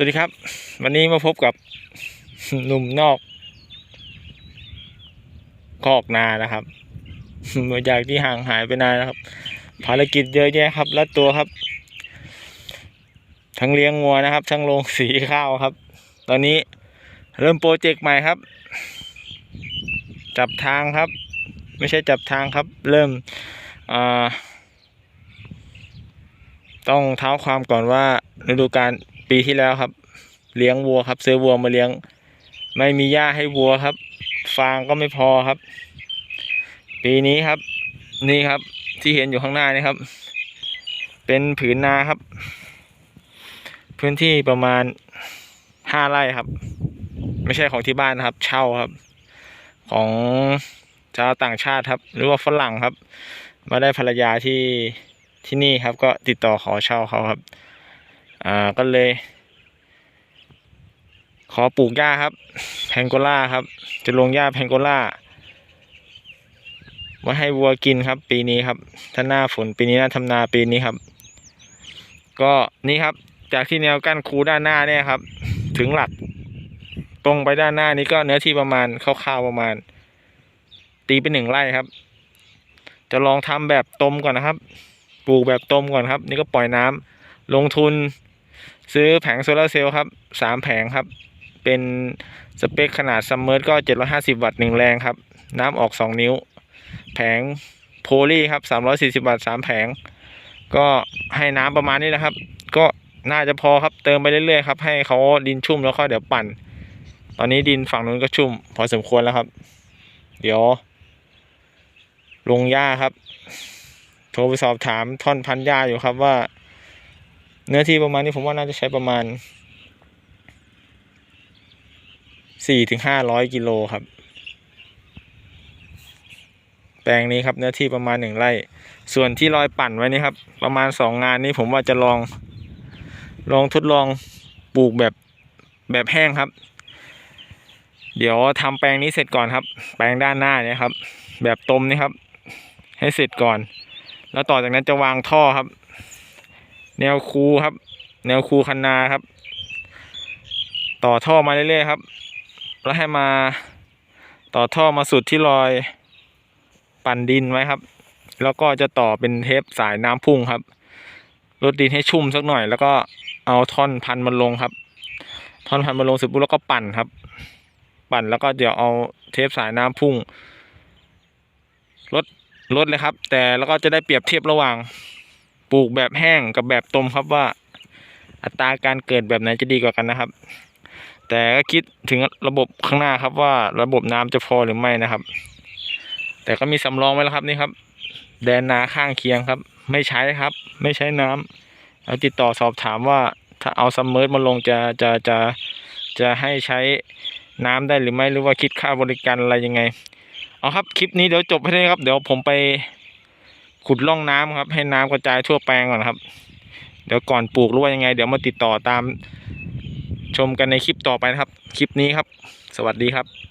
สวัสดีครับ วันนี้มาพบกับหนุ่มนอก คอกนานะครับเมื่อจากที่ห่างหายไปนานนะครับ ภารกิจเยอะแยะครับและตัวครับ ทั้งเลี้ยงงัวนะครับ ทั้งลงสีข้าวครับ ตอนนี้เริ่มโปรเจกต์ใหม่ครับ จับทางครับ ไม่ใช่จับทางครับ เริ่มต้องเท้าความก่อนว่าฤดูกาล ปีที่แล้วครับ เลี้ยงวัวครับ ซื้อวัวมาเลี้ยง ไม่มีหญ้าให้วัวครับ ฟางก็ไม่พอครับ ปีนี้ครับ นี่ครับ ที่เห็นอยู่ข้างหน้านี่ครับ เป็นผืนนาครับ พื้นที่ประมาณห้าไร่ครับ ไม่ใช่ของที่บ้านนะครับ เช่าครับ ของชาวต่างชาติครับ หรือว่าฝรั่งครับ มาได้ภรรยาที่ที่นี่ครับ ก็ติดต่อขอเช่าเขาครับ อ่าก็เลย ขอปลูกหญ้าครับ แพงโกล่าครับ จะลงหญ้าแพงโกล่าไว้ให้วัวกินครับ ปีนี้ครับ ถ้าหน้าฝนปีนี้หน้าทำนาปีนี้ครับ ก็นี่ครับ จากที่แนวกั้นคูด้านหน้าเนี่ยครับ ถึงหลัก ตรงไปด้านหน้านี้ก็เนื้อที่ประมาณคร่าวๆประมาณ ตีเป็นหนึ่งไร่ครับ จะลองทำแบบตมก่อนนะครับ ปลูกแบบตมก่อนครับ นี่ก็ปล่อยน้ำลงทุน ซื้อแผงโซลาร์เซลล์ครับสามแผงครับ เป็นสเปคขนาดซัมเมอร์ก็ 750 วัตต์หนึ่งแรงครับ น้ำออก 2 นิ้ว แผงโพลีครับ 340 วัตต์3แผง ก็ให้น้ำประมาณนี้นะครับ ก็น่าจะพอครับเติมไปเรื่อยๆครับ ให้เขาดินชุ่มแล้วก็เดี๋ยวปั่น ตอนนี้ดินฝั่งนู้นก็ชุ่ม พอสมควรแล้วครับ เดี๋ยว ลงหญ้าครับ โทรไปสอบถามท่อนพันหญ้าอยู่ครับว่า เนื้อที่ประมาณนี้ผมว่าน่าจะใช้ประมาณสี่ถึงห้าร้อยกิโลครับ แปลงนี้ครับเนื้อที่ประมาณหนึ่งไร่ ส่วนที่รอยปั่นไว้นี่ครับ ประมาณสองงานนี้ผมว่าจะลอง ลองทดลองปลูกแบบแบบแห้งครับ เดี๋ยวทำแปลงนี้เสร็จก่อนครับ แปลงด้านหน้าเนี่ยครับ แบบต้มนี่ครับ ให้เสร็จก่อน แล้วต่อจากนั้นจะวางท่อครับ แนวคูครับ แนวคูคันนาครับ ต่อท่อมาเรื่อยๆครับ แล้วให้มาต่อท่อมาสุดที่รอยปั่นดินไว้ครับ แล้วก็จะต่อเป็นเทปสายน้ำพุ่งครับลดดินให้ชุ่มสักหน่อย แล้วก็เอาท่อนพันมันลงครับ ท่อนพันมันลงเสร็จปุ๊บแล้วก็ปั่นครับ ปั่นแล้วก็เดี๋ยวเอาเทปสายน้ำพุ่งลดลดเลยครับ แต่แล้วก็จะได้เปรียบเทียบระหว่าง ปลูกแบบแห้งกับแบบต้มครับว่า อัตราการเกิดแบบไหนจะดีกว่ากันนะครับ แต่ก็คิดถึงระบบข้างหน้าครับว่าระบบน้ำจะพอหรือไม่นะครับ แต่ก็มีสำรองไว้แล้วครับนี่ครับ แดนนาข้างเคียงครับ ไม่ใช้ครับ ไม่ใช้น้ำแล้วติดต่อสอบถามว่าถ้าเอาซัมเมอร์มาลงจะจะจะจะให้ใช้น้ำได้หรือไม่หรือว่าคิดค่าบริการอะไรยังไง เอาครับ คลิปนี้เดี๋ยวจบให้ได้ครับ เดี๋ยวผมไป ขุดร่องน้ำครับ ให้น้ำกระจายทั่วแปลงก่อนครับ เดี๋ยวก่อนปลูกรู้ว่ายังไง เดี๋ยวมาติดต่อตามชมกันในคลิปต่อไปนะครับ คลิปนี้ครับ สวัสดีครับ